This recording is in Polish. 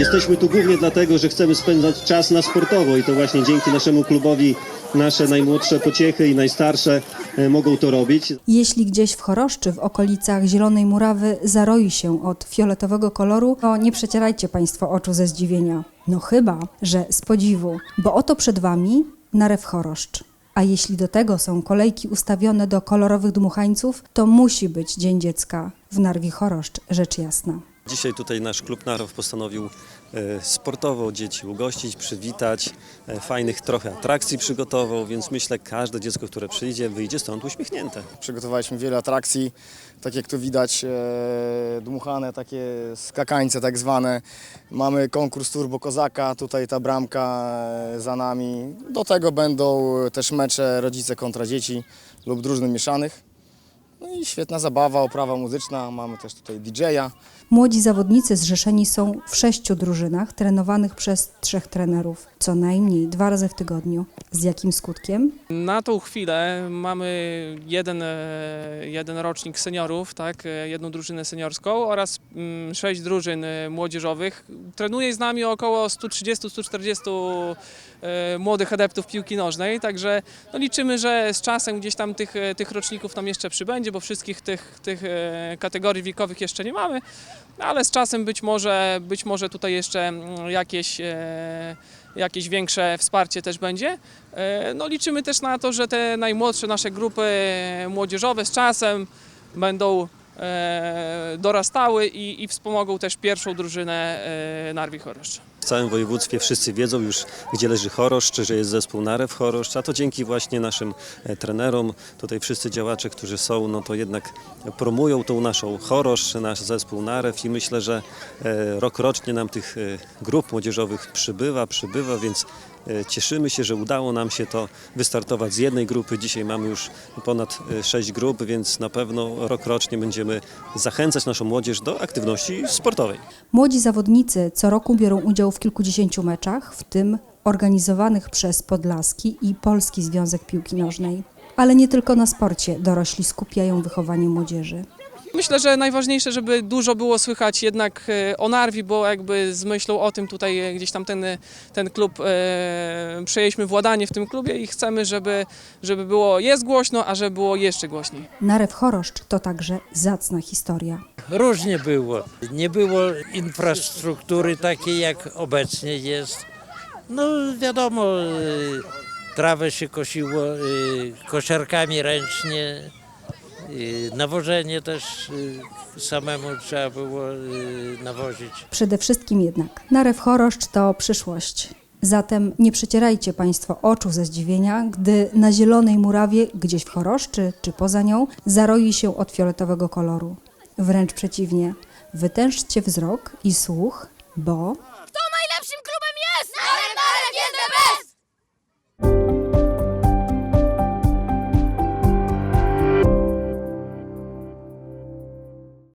Jesteśmy tu głównie dlatego, że chcemy spędzać czas na sportowo i to właśnie dzięki naszemu klubowi nasze najmłodsze pociechy i najstarsze e, mogą to robić. Jeśli gdzieś w Choroszczy, w okolicach Zielonej Murawy zaroi się od fioletowego koloru, to nie przecierajcie Państwo oczu ze zdziwienia. No chyba, że z podziwu, bo oto przed Wami narew Choroszcz. A jeśli do tego są kolejki ustawione do kolorowych dmuchańców, to musi być Dzień Dziecka w Narwi Choroszcz, rzecz jasna. Dzisiaj tutaj nasz klub Narow postanowił e, sportowo dzieci ugościć, przywitać, e, fajnych trochę atrakcji przygotował, więc myślę każde dziecko, które przyjdzie, wyjdzie stąd uśmiechnięte. Przygotowaliśmy wiele atrakcji, tak jak tu widać, e, dmuchane takie skakańce tak zwane. Mamy konkurs Turbo Kozaka, tutaj ta bramka za nami. Do tego będą też mecze rodzice kontra dzieci lub drużyn mieszanych. No i świetna zabawa, oprawa muzyczna, mamy też tutaj DJ-a. Młodzi zawodnicy zrzeszeni są w sześciu drużynach trenowanych przez trzech trenerów, co najmniej dwa razy w tygodniu. Z jakim skutkiem? Na tą chwilę mamy jeden, e, jeden rocznik seniorów, tak, e, jedną drużynę seniorską oraz mm, sześć drużyn e, młodzieżowych. Trenuje z nami około 130-140 e, młodych adeptów piłki nożnej, także no liczymy, że z czasem gdzieś tam tych, tych roczników nam jeszcze przybędzie, bo wszystkich tych, tych e, kategorii wiekowych jeszcze nie mamy, ale z czasem być może, być może tutaj jeszcze mm, jakieś, e, jakieś większe wsparcie też będzie. E, No liczymy też na to, że te najmłodsze nasze grupy młodzieżowe z czasem będą dorastały i, i wspomogą też pierwszą drużynę Narwi Choroszcz. W całym województwie wszyscy wiedzą już, gdzie leży Choroszcz, że jest zespół Narew Choroszcz, a to dzięki właśnie naszym e, trenerom, tutaj wszyscy działacze, którzy są, no to jednak promują tą naszą Choroszcz, nasz zespół Narew i myślę, że e, rok rocznie nam tych e, grup młodzieżowych przybywa, przybywa, więc cieszymy się, że udało nam się to wystartować z jednej grupy. Dzisiaj mamy już ponad sześć grup, więc na pewno rok rocznie będziemy zachęcać naszą młodzież do aktywności sportowej. Młodzi zawodnicy co roku biorą udział w kilkudziesięciu meczach, w tym organizowanych przez Podlaski i Polski Związek Piłki Nożnej. Ale nie tylko na sporcie dorośli skupiają wychowanie młodzieży. Myślę, że najważniejsze, żeby dużo było słychać jednak e, o Narwi, bo jakby z myślą o tym tutaj e, gdzieś tam ten, ten klub e, przejęliśmy władanie w tym klubie i chcemy, żeby, żeby było jest głośno, a żeby było jeszcze głośniej. Narew Choroszcz to także zacna historia. Różnie było. Nie było infrastruktury takiej, jak obecnie jest. No wiadomo, trawę się kosiło kosiarkami ręcznie. Nawożenie też y, samemu trzeba było y, nawozić. Przede wszystkim jednak Narew Choroszcz to przyszłość. Zatem nie przecierajcie Państwo oczu ze zdziwienia, gdy na Zielonej Murawie, gdzieś w Choroszczy czy poza nią, zaroi się od fioletowego koloru. Wręcz przeciwnie, wytężcie wzrok i słuch, bo